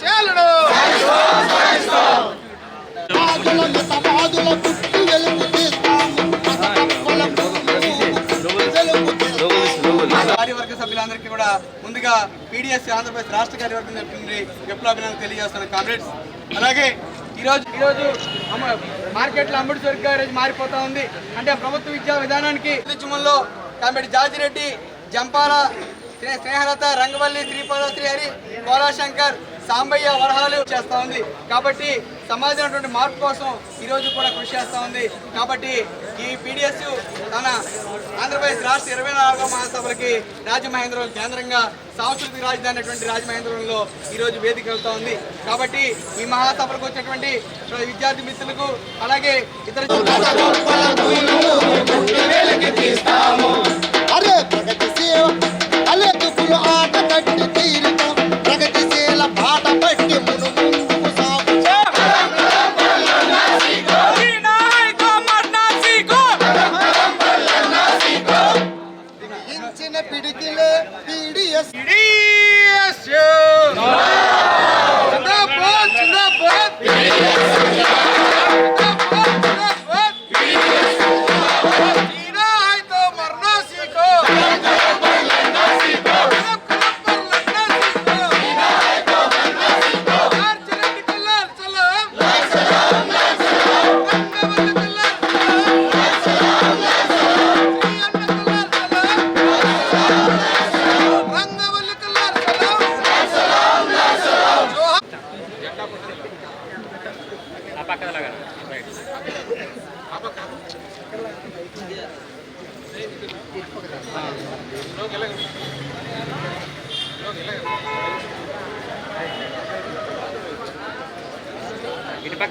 శేలుడు కార్యవర్గ సభ్యులందరికీ కూడా ముందుగా పీడిఎస్ ఆంధ్రప్రదేశ్ రాష్ట్ర కార్యవర్గం తరఫున విప్లవాభినందనలు తెలియజేస్తున్నాను కామ్రేడ్స్. అలాగే ఈరోజు ఈరోజు మార్కెట్లో అమ్ముడు సరుకుగా ఈరోజు మారిపోతా ఉంది. అంటే ప్రభుత్వ విద్యా విధానానికి ఉద్యమంలో కామెడి జాజిరెడ్డి జంపాల స్నేహలత రంగవల్లి శ్రీపాద శ్రీహరి కోలాశంకర్ సాంబయ్య వరహాలు చేస్తూ ఉంది. కాబట్టి సమాజం మార్పు కోసం ఈరోజు కూడా కృషి చేస్తూ ఉంది. కాబట్టి ఈ పీడిఎస్ తన ఆంధ్రప్రదేశ్ రాష్ట్ర ఇరవై నాలుగో మహాసభలకి రాజమహేంద్రం కేంద్రంగా సాంస్కృతిక రాజధాని అయినటువంటి రాజమహేంద్రంలో ఈరోజు వేదిక వెళ్తూ ఉంది. కాబట్టి ఈ మహాసభలకు వచ్చినటువంటి విద్యార్థి మిత్రులకు అలాగే ఇతర जिंदाबाद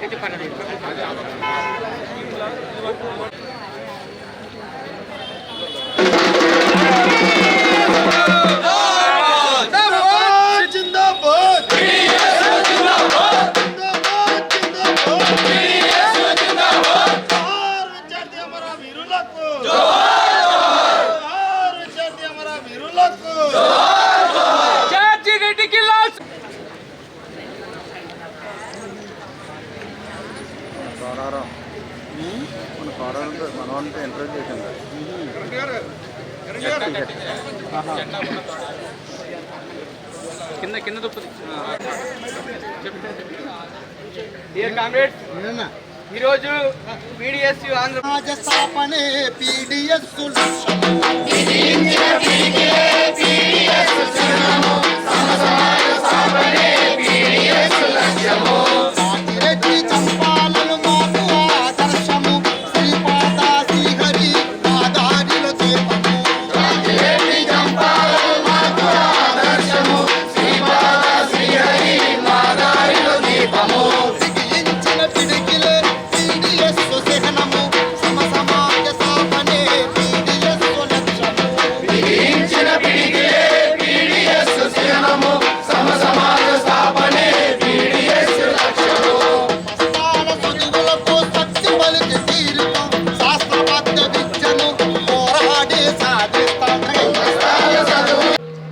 మనవాళ్ళతో ఇంటర్వ్యూ చేసింది కింద కింద డియర్ కామ్రేడ్స్? ఈరోజు PDS Andhra స్థాపనే PDS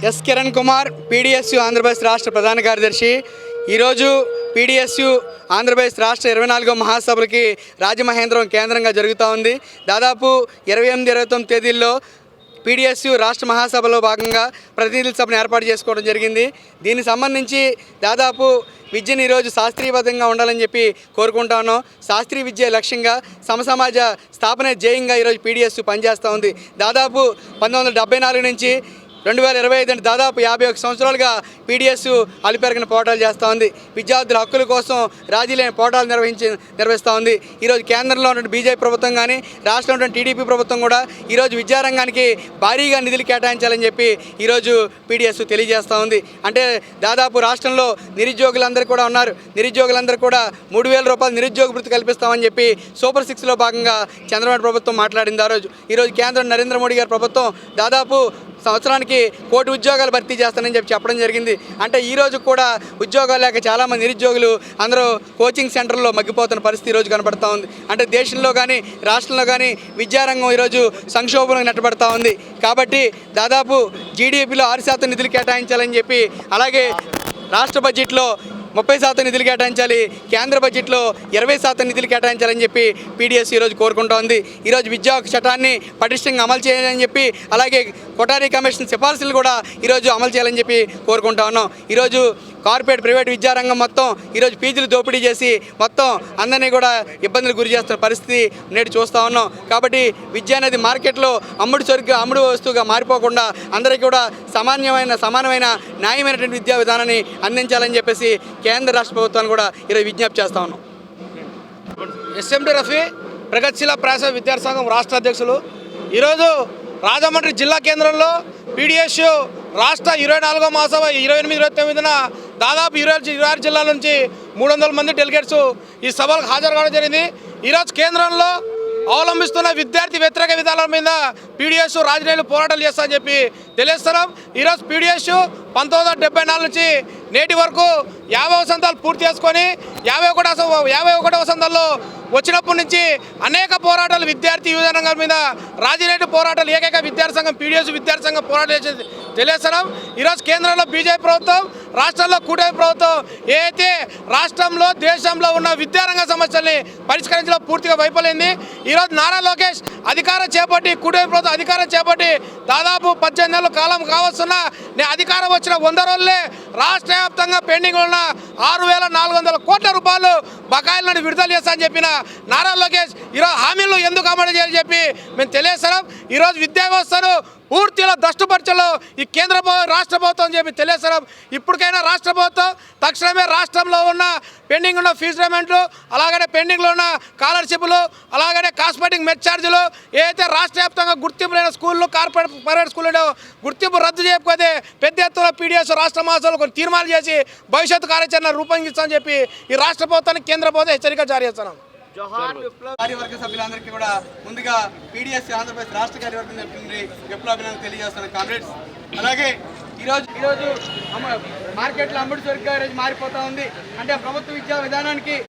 S Kiran Kumar PDSU Andhra Pradesh రాష్ట్ర ప్రధాన కార్యదర్శి. ఈరోజు పీడిఎస్యు ఆంధ్రప్రదేశ్ రాష్ట్ర ఇరవై నాలుగో మహాసభలకి రాజమహేంద్రం కేంద్రంగా జరుగుతూ ఉంది. దాదాపు ఇరవై ఎనిమిది ఇరవై తొమ్మిది తేదీల్లో పీడిఎస్యు రాష్ట్ర మహాసభలో భాగంగా ప్రతినిధుల సభను ఏర్పాటు చేసుకోవడం జరిగింది. దీనికి సంబంధించి దాదాపు విద్యను ఈరోజు శాస్త్రీయబద్ధంగా ఉండాలని చెప్పి కోరుకుంటాను శాస్త్రీయ విద్య లక్ష్యంగా సమసమాజ స్థాపన జయంగా ఈరోజు పీడిఎస్ పనిచేస్తూ ఉంది. దాదాపు పంతొమ్మిది వందల డెబ్బై నాలుగు నుంచి రెండు వేల ఇరవై ఐదు అంటే దాదాపు యాభై ఒక సంవత్సరాలుగా పీడిఎస్ అలిపెరగిన పోరాటాలు చేస్తూ ఉంది. విద్యార్థుల హక్కుల కోసం రాజీ లేని పోరాటాలు నిర్వహించి నిర్వహిస్తూ ఉంది. ఈరోజు కేంద్రంలో ఉన్నటువంటి బీజేపీ ప్రభుత్వం కానీ రాష్ట్రంలో ఉన్నటువంటి టీడీపీ ప్రభుత్వం కూడా ఈరోజు విద్యారంగానికి భారీగా నిధులు కేటాయించాలని చెప్పి ఈరోజు పీడిఎస్ తెలియజేస్తూ ఉంది. అంటే దాదాపు రాష్ట్రంలో నిరుద్యోగులందరూ కూడా ఉన్నారు. నిరుద్యోగులందరూ కూడా మూడు వేల రూపాయలు నిరుద్యోగ వృత్తి కల్పిస్తామని చెప్పి సూపర్ సిక్స్లో భాగంగా చంద్రబాబు ప్రభుత్వం మాట్లాడింది ఆ రోజు. ఈరోజు కేంద్రం నరేంద్ర మోడీ గారి ప్రభుత్వం దాదాపు సంవత్సరానికి కోటి ఉద్యోగాలు భర్తీ చేస్తానని చెప్పి చెప్పడం జరిగింది. అంటే ఈ రోజు కూడా ఉద్యోగాలు లేక చాలామంది నిరుద్యోగులు అందరూ కోచింగ్ సెంటర్లో మగ్గిపోతున్న పరిస్థితి ఈరోజు కనబడతా ఉంది. అంటే దేశంలో కానీ రాష్ట్రంలో కానీ విద్యారంగం ఈరోజు సంక్షోభంలో నెట్టబడతా ఉంది. కాబట్టి దాదాపు జీడిపిలో ఆరు శాతం నిధులు కేటాయించాలని చెప్పి అలాగే రాష్ట్ర బడ్జెట్లో ముప్పై శాతం నిధులు కేటాయించాలి. కేంద్ర బడ్జెట్లో ఇరవై శాతం నిధులు కేటాయించాలని చెప్పి పీడిఎస్ ఈరోజు కోరుకుంటోంది. ఈరోజు విద్యా చట్టాన్ని పటిష్టంగా అమలు చేయాలని చెప్పి అలాగే కొటారీ కమిషన్ సిఫార్సులు కూడా ఈరోజు అమలు చేయాలని చెప్పి కోరుకుంటా ఉన్నాం. ఈరోజు కార్పొరేట్ ప్రైవేట్ విద్యారంగం మొత్తం ఈరోజు ఫీజులు దోపిడీ చేసి మొత్తం అందరినీ కూడా ఇబ్బందులు గురి చేస్తున్న పరిస్థితి నేడు చూస్తూ ఉన్నాం. కాబట్టి విద్య అనేది మార్కెట్లో అమ్ముడు సరుకు అమ్ముడు వస్తువుగా మారిపోకుండా అందరికీ కూడా సమాన్యమైన సమానమైన న్యాయమైనటువంటి విద్యా విధానాన్ని అందించాలని చెప్పేసి కేంద్ర రాష్ట్ర ప్రభుత్వాన్ని కూడా ఈరోజు విజ్ఞప్తి చేస్తా ఉన్నాం. ఎస్ఎండి రఫీ ప్రగతిశీల ప్రాస విద్యాసంఘం రాష్ట్ర అధ్యక్షులు. ఈరోజు రాజమండ్రి జిల్లా కేంద్రంలో పీడిఎస్ రాష్ట్ర ఇరవై నాలుగో మాస ఇరవై ఎనిమిది ఇరవై తొమ్మిదిన దాదాపు ఇరవై ఇరవై ఆరు జిల్లాల నుంచి మూడు వందల మంది డెలిగేట్స్ ఈ సభలకు హాజరు కావడం జరిగింది. ఈరోజు కేంద్రంలో అవలంబిస్తున్న విద్యార్థి వ్యతిరేక విధానాల మీద పీడిఎస్ రాజనీయులు పోరాటాలు చేస్తారని చెప్పి తెలియస్తున్నాం ఈరోజు పీడిఎస్ పంతొమ్మిది వందల డెబ్బై నాలుగు నుంచి నేటి వరకు యాభై వసంతాలు పూర్తి చేసుకొని యాభై ఒకటి యాభై ఒకటి వసంతాల్లో వచ్చినప్పటి నుంచి అనేక పోరాటాలు విద్యార్థి యువజన రంగం మీద రాజీనేటి పోరాటాలు ఏకైక విద్యార్థి సంఘం పీడిఎస్ విద్యార్థి సంఘం పోరాటం చేసేది. తెలియస్తున్నాం ఈరోజు కేంద్రంలో బీజేపీ ప్రభుత్వం రాష్ట్రంలో కూటమి ప్రభుత్వం ఏదైతే అయితే రాష్ట్రంలో దేశంలో ఉన్న విద్యారంగ సమస్యల్ని పరిష్కరించడం పూర్తిగా వైఫల్యింది. ఈరోజు నారా లోకేష్ అధికారం చేపట్టి కూటమి ప్రభుత్వం అధికారం చేపట్టి దాదాపు పద్దెనిమిది నెలలు కాలం కావస్తున్నా నేను అధికారం వచ్చిన వంద రోజులే రాష్ట్ర వ్యాప్తంగా పెండింగ్ ఉన్న ఆరు వేల నాలుగు వందల కోట్ల రూపాయలు బకాయిలను విడుదల చేస్తానని చెప్పిన నారా లోకేష్ ఈరోజు హామీలు ఎందుకు అమలు చేయాలని చెప్పి మేము తెలియస్తున్నాం ఈరోజు విద్యా వ్యవస్థను పూర్తిగా దష్టపరచలో ఈ కేంద్ర రాష్ట్ర ప్రభుత్వం చెప్పి తెలియస్తున్నాం ఇప్పటికైనా రాష్ట్ర ప్రభుత్వం తక్షణమే రాష్ట్రంలో ఉన్న పెండింగ్ ఉన్న ఫీజు పేమెంట్లు అలాగనే పెండింగ్లో ఉన్న స్కాలర్షిప్లు అలాగనే కాస్మెటిక్ మెడ్ ఛార్జీలు ఏదైతే రాష్ట్ర వ్యాప్తంగా గుర్తింపు లేని స్కూళ్ళు కార్పొరేట్ ప్రైవేట్ స్కూళ్ళు గుర్తింపు రద్దు చేయకపోతే పెద్ద ఎత్తున పీడిఎస్ రాష్ట్ర మహాసభలు కొన్ని తీర్మానాలు చేసి భవిష్యత్తు కార్యాచరణ రూపొందిస్తామని చెప్పి ఈ రాష్ట్ర ప్రభుత్వానికి కేంద్ర ప్రభుత్వం హెచ్చరిక జారీ చేస్తున్నాం. కార్యవర్గ సభ్యులందరికీ కూడా ముందుగా పీడిఎస్ ఆంధ్రప్రదేశ్ రాష్ట్ర కార్యవర్గం చెప్తుంది విప్లవాభినందనలు తెలియజేస్తున్న కామ్రేడ్స్. అలాగే ఈరోజు ఈరోజు మార్కెట్లో అమ్ముడు సరుకుగా ఈరోజు మారిపోతా ఉంది. అంటే ప్రభుత్వ విద్యా విధానానికి